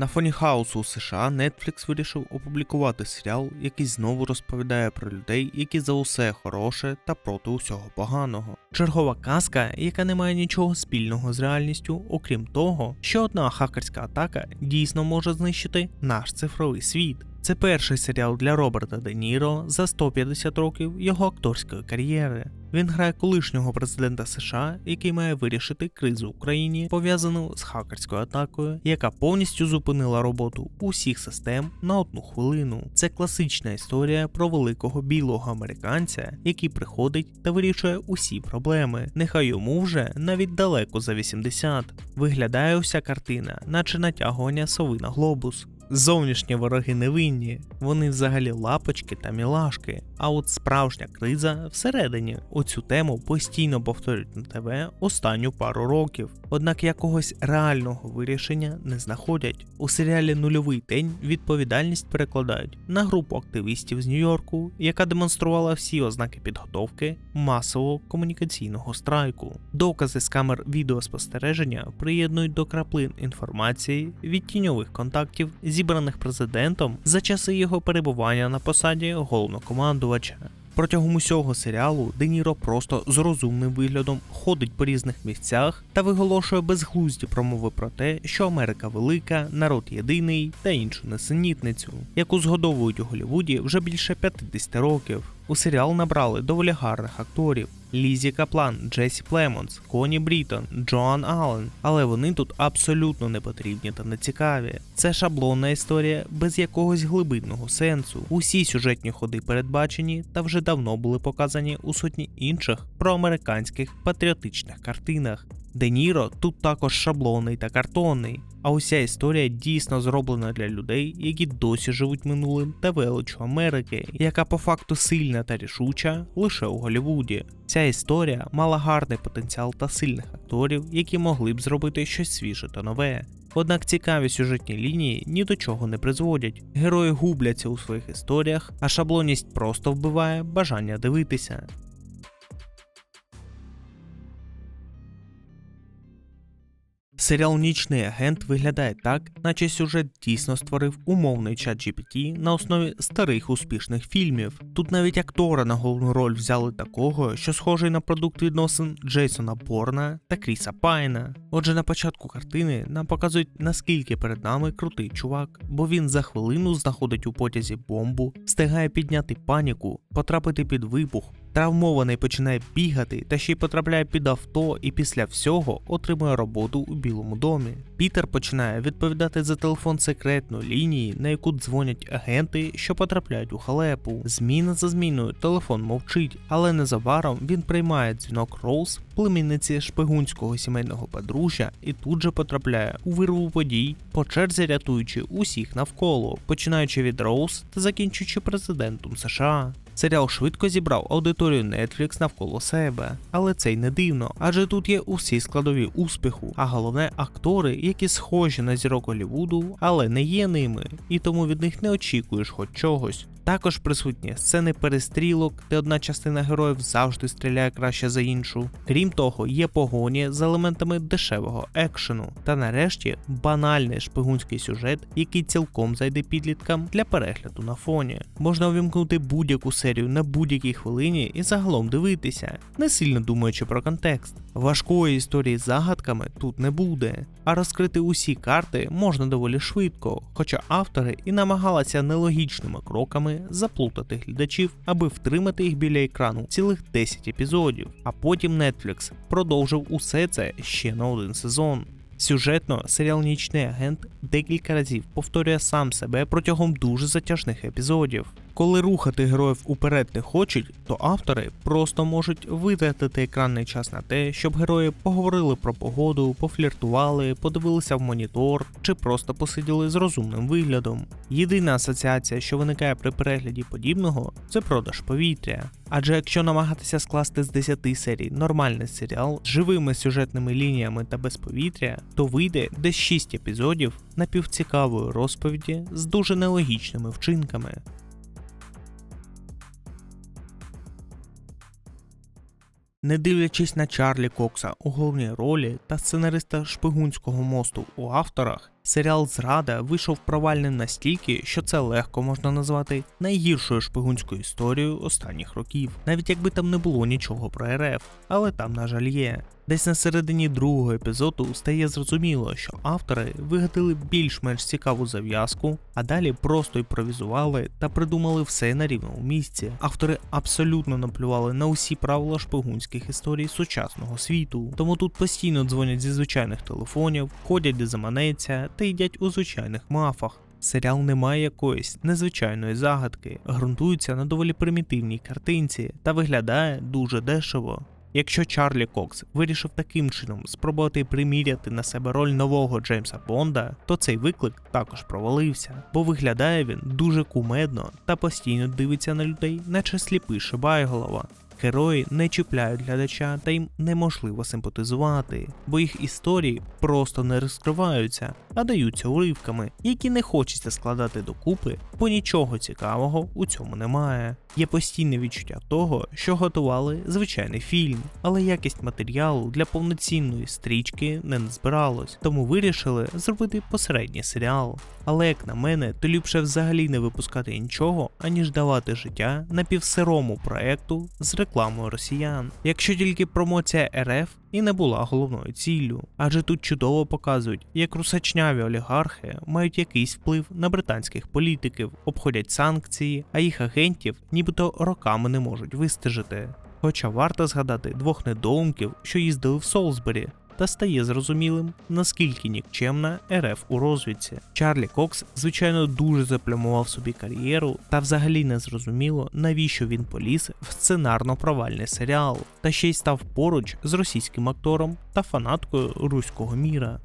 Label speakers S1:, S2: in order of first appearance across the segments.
S1: На фоні хаосу у США Netflix вирішив опублікувати серіал, який знову розповідає про людей, які за усе хороше та проти усього поганого. Чергова казка, яка не має нічого спільного з реальністю, окрім того, що одна хакерська атака дійсно може знищити наш цифровий світ. Це перший серіал для Роберта Де Ніро за 150 років його акторської кар'єри. Він грає колишнього президента США, який має вирішити кризу в Україні, пов'язану з хакерською атакою, яка повністю зупинила роботу усіх систем на одну хвилину. Це класична історія про великого білого американця, який приходить та вирішує усі проблеми. Нехай йому вже навіть далеко за 80. Виглядає уся картина, наче натягування сови на глобус. Зовнішні вороги невинні, вони взагалі лапочки та мілашки. А от справжня криза всередині. Оцю тему постійно повторюють на ТВ останню пару років. Однак якогось реального вирішення не знаходять. У серіалі Нульовий день відповідальність перекладають на групу активістів з Нью-Йорку, яка демонструвала всі ознаки підготовки масового комунікаційного страйку. Докази з камер відеоспостереження приєднують до краплин інформації від тіньових контактів, зібраних президентом за часи його перебування на посаді головнокомандувача. Протягом усього серіалу Де Ніро просто з розумним виглядом ходить по різних місцях та виголошує безглузді промови про те, що Америка велика, народ єдиний та іншу несенітницю, яку згодовують у Голлівуді вже більше 50 років. У серіал набрали доволі гарних акторів: Лізі Каплан, Джесі Племонс, Коні Брітон, Джоан Аллен. Але вони тут абсолютно не потрібні та не цікаві. Це шаблонна історія без якогось глибинного сенсу. Усі сюжетні ходи передбачені та вже давно були показані у сотні інших проамериканських патріотичних картинах. Де Ніро тут також шаблонний та картонний, а уся історія дійсно зроблена для людей, які досі живуть минулим та величу Америки, яка по факту сильна та рішуча лише у Голлівуді. Ця історія мала гарний потенціал та сильних акторів, які могли б зробити щось свіже та нове. Однак цікаві сюжетні лінії ні до чого не призводять. Герої губляться у своїх історіях, а шаблонність просто вбиває бажання дивитися. Серіал Нічний агент виглядає так, наче сюжет дійсно створив умовний чат GPT на основі старих успішних фільмів. Тут навіть актора на головну роль взяли такого, що схожий на продукт відносин Джейсона Борна та Кріса Пайна. Отже, на початку картини нам показують наскільки перед нами крутий чувак, бо він за хвилину знаходить у потязі бомбу, встигає підняти паніку, потрапити під вибух. Травмований починає бігати та ще й потрапляє під авто і після всього отримує роботу у Білому домі. Пітер починає відповідати за телефон секретної лінії, на яку дзвонять агенти, що потрапляють у халепу. Зміна за зміною телефон мовчить, але незабаром він приймає дзвінок Роуз, племінниці шпигунського сімейного подружжя, і тут же потрапляє у вирву подій, по черзі рятуючи усіх навколо, починаючи від Роуз та закінчуючи президентом США. Серіал швидко зібрав аудиторію Netflix навколо себе, але це й не дивно, адже тут є усі складові успіху, а головне актори, які схожі на зірок Голлівуду, але не є ними, і тому від них не очікуєш хоч чогось. Також присутні сцени перестрілок, де одна частина героїв завжди стріляє краще за іншу. Крім того, є погоні з елементами дешевого екшену. Та нарешті банальний шпигунський сюжет, який цілком зайде підліткам для перегляду на фоні. Можна увімкнути будь-яку серію на будь-якій хвилині і загалом дивитися, не сильно думаючи про контекст. Важкої історії з загадками тут не буде, а розкрити усі карти можна доволі швидко, хоча автори і намагалися нелогічними кроками заплутати глядачів, аби втримати їх біля екрану цілих 10 епізодів. А потім Netflix продовжив усе це ще на один сезон. Сюжетно серіал Нічний агент декілька разів повторює сам себе протягом дуже затяжних епізодів. Коли рухати героїв уперед не хочуть, то автори просто можуть витратити екранний час на те, щоб герої поговорили про погоду, пофліртували, подивилися в монітор чи просто посиділи з розумним виглядом. Єдина асоціація, що виникає при перегляді подібного, це продаж повітря. Адже якщо намагатися скласти з 10 серій нормальний серіал з живими сюжетними лініями та без повітря, то вийде десь 6 епізодів напівцікавої розповіді з дуже нелогічними вчинками. Не дивлячись на Чарлі Кокса у головній ролі та сценариста шпигунського мосту у авторах, Серіал Зрада вийшов провальним настільки, що це легко можна назвати найгіршою шпигунською історією останніх років, навіть якби там не було нічого про РФ, але там, на жаль, є. Десь на середині другого епізоду стає зрозуміло, що автори вигадали більш-менш цікаву зав'язку, а далі просто імпровізували та придумали все на рівному місці. Автори абсолютно наплювали на усі правила шпигунських історій сучасного світу, тому тут постійно дзвонять зі звичайних телефонів, ходять де заманеться та їдять у звичайних мафах. Серіал не має якоїсь незвичайної загадки, ґрунтується на доволі примітивній картинці та виглядає дуже дешево. Якщо Чарлі Кокс вирішив таким чином спробувати приміряти на себе роль нового Джеймса Бонда, то цей виклик також провалився, бо виглядає він дуже кумедно та постійно дивиться на людей, наче сліпий шибайголова. Герої не чіпляють глядача та їм неможливо симпатизувати, бо їх історії просто не розкриваються, а даються уривками, які не хочеться складати докупи, бо нічого цікавого у цьому немає. Є постійне відчуття того, що готували звичайний фільм, але якість матеріалу для повноцінної стрічки не збиралось, тому вирішили зробити посередній серіал. Але як на мене, то ліпше взагалі не випускати нічого, аніж давати життя напівсирому проекту з рекламою росіян. Якщо тільки промоція РФ і не була головною ціллю, адже тут чудово показують, як русачняві олігархи мають якийсь вплив на британських політиків, обходять санкції, а їх агентів нібито роками не можуть вистежити. Хоча варто згадати двох недоумків, що їздили в Солсбері, та стає зрозумілим, наскільки нікчемна РФ у розвідці. Чарлі Кокс, звичайно, дуже заплямував собі кар'єру, та взагалі не зрозуміло, навіщо він поліз в сценарно провальний серіал, та ще й став поруч з російським актором та фанаткою руського міра.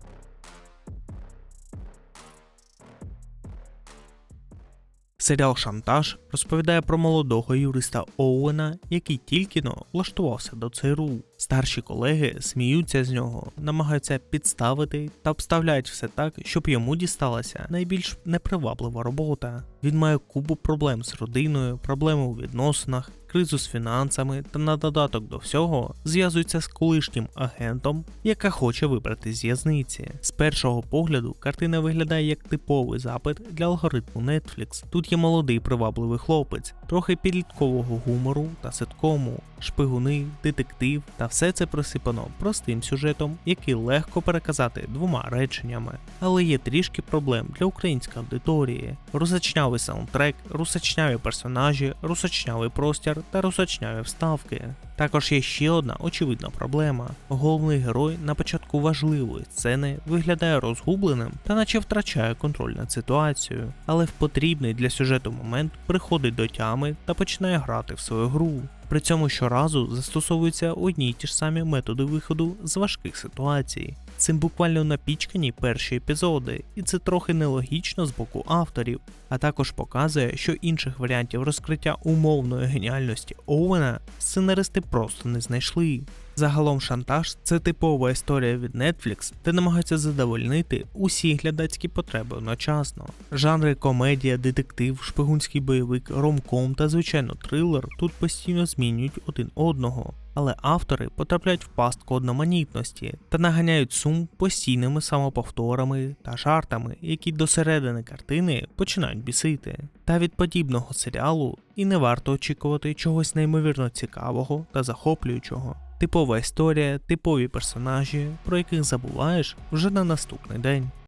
S1: Серіал Шантаж розповідає про молодого юриста Оуена, який тільки но влаштувався до ЦРУ. Старші колеги сміються з нього, намагаються підставити та обставляють все так, щоб йому дісталася найбільш неприваблива робота. Він має купу проблем з родиною, проблеми у відносинах, кризу з фінансами та на додаток до всього зв'язується з колишнім агентом, яка хоче вибрати з в'язниці. З першого погляду картина виглядає як типовий запит для алгоритму Netflix. Тут є молодий привабливий хлопець, трохи підліткового гумору та ситкому, шпигуни, детектив та все це присипано простим сюжетом, який легко переказати двома реченнями. Але є трішки проблем для української аудиторії: русачнявий саундтрек, русачняві персонажі, русачнявий простір та русачняві вставки. Також є ще одна очевидна проблема: головний герой на початку важливої сцени виглядає розгубленим та наче втрачає контроль над ситуацією, але в потрібний для сюжету момент приходить до тями та починає грати в свою гру. При цьому щоразу застосовуються одні й ті ж самі методи виходу з важких ситуацій. Цим буквально напічкані перші епізоди, і це трохи нелогічно з боку авторів, а також показує, що інших варіантів розкриття умовної геніальності Оуена сценаристи просто не знайшли. Загалом шантаж це типова історія від Netflix, де намагаються задовольнити усі глядацькі потреби одночасно. Жанри комедія, детектив, шпигунський бойовик, ромком та звичайно трилер тут постійно змінюють один одного. Але автори потрапляють в пастку одноманітності та наганяють сум постійними самоповторами та жартами, які до середини картини починають бісити. Та від подібного серіалу і не варто очікувати чогось неймовірно цікавого та захоплюючого. Типова історія, типові персонажі, про яких забуваєш вже на наступний день.